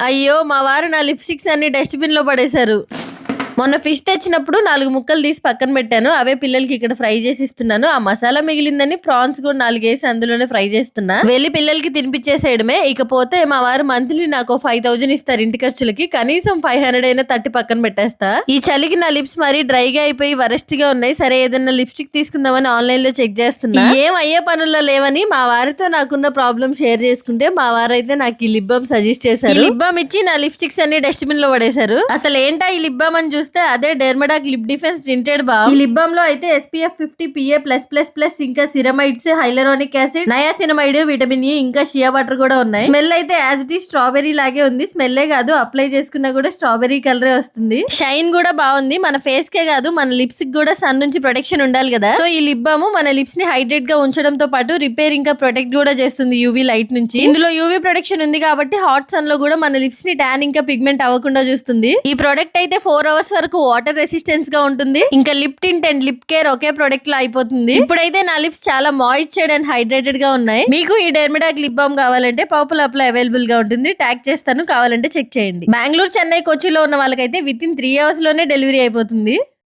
అయ్యో మా వారు నా లిప్స్టిక్స్ అన్ని డస్ట్బిన్లో పడేశారు. మొన్న ఫిష్ తెచ్చినప్పుడు నాలుగు ముక్కలు తీసి పక్కన పెట్టాను. అవే పిల్లలకి ఇక్కడ ఫ్రై చేసి ఇస్తున్నాను. ఆ మసాలా మిగిలిందని ప్రాన్స్ కూడా నాలుగేసి అందులోనే ఫ్రై చేస్తున్నా. వెళ్ళి పిల్లలకి తినిపించేసేయడమే. ఇకపోతే మా వారు మంత్లీ నాకు ఫైవ్ థౌజండ్ ఇస్తారు ఇంటి ఖర్చులకి. కనీసం ఫైవ్ హండ్రెడ్ అయినా తట్టి పక్కన పెట్టేస్తా. ఈ చలికి నా లిప్స్ మరీ డ్రైగా అయిపోయి వరెస్ట్గా ఉన్నాయి. సరే ఏదైనా లిప్స్టిక్ తీసుకుందామని ఆన్లైన్లో చెక్ చేస్తున్నా. ఏం అయ్యే పనుల్లో లేవని మా వారితో నాకున్న ప్రాబ్లం షేర్ చేసుకుంటే మా వారైతే నాకు ఈ లిప్ బామ్ సజెస్ట్ చేశారు. లిప్ బామ్ ఇచ్చి నా లిప్స్టిక్స్ అన్ని డస్ట్బిన్లో పడేశారు. అసలు ఏంటా ఈ లిప్ బామ్ అని చూస్తే అదే Dermadoc lip defense tinted balm. ఈ లిప్ బామ్లో అయితే SPF fifty PA plus plus plus ఇంకా ceramides hyaluronic acid niacinamide vitamin E ఇంకా షియా వాటర్ కూడా ఉన్నాయి. స్మెల్ అయితే యాజ్ ఇట్ ఈ స్ట్రాబెరీ లాగే ఉంది. స్మెల్లే కాదు అప్లై చేసుకున్నా కూడా స్ట్రాబెరీ కలరే వస్తుంది. షైన్ కూడా బాగుంది. మన ఫేస్ కే కాదు మన లిప్స్కి కూడా సన్ నుంచి ప్రొటెక్షన్ ఉండాలి కదా. సో ఈ లిప్ బామ్ మన లిప్స్ని హైడ్రేట్గా ఉంచడంతో పాటు రిపేర్ ఇంకా ప్రొటెక్ట్ కూడా చేస్తుంది యూవీ లైట్ నుంచి. ఇందులో యూవీ ప్రొటెక్షన్ ఉంది కాబట్టి హాట్ సన్లో కూడా మన లిప్స్ని ట్యాన్ ఇంకా పిగ్మెంట్ అవ్వకుండా చూస్తుంది. ఈ ప్రొడక్ట్ అయితే ఫోర్ అవర్స్ వరకు వాటర్ రెసిస్టెన్స్గా ఉంటుంది. ఇంకా lip tint and lip care ఒకే ప్రొడక్ట్లో అయిపోతుంది. ఇప్పుడైతే నా లిప్స్ చాలా మాయిశ్చర్డ్ అండ్ హైడ్రేటెడ్గా ఉన్నాయి. మీకు ఈ డెర్మిడాక్ లిప్ బామ్ కావాలంటే పర్పుల్ అప్లో అవైలబుల్గా ఉంటుంది. ట్యాగ్ చేస్తాను. కావాలంటే చెక్ చేయండి. బెంగళూరు చెన్నై కొచ్చిలో ఉన్న వాళ్ళకైతే విత్ ఇన్ త్రీ అవర్స్లోనే డెలివరీ అయిపోతుంది.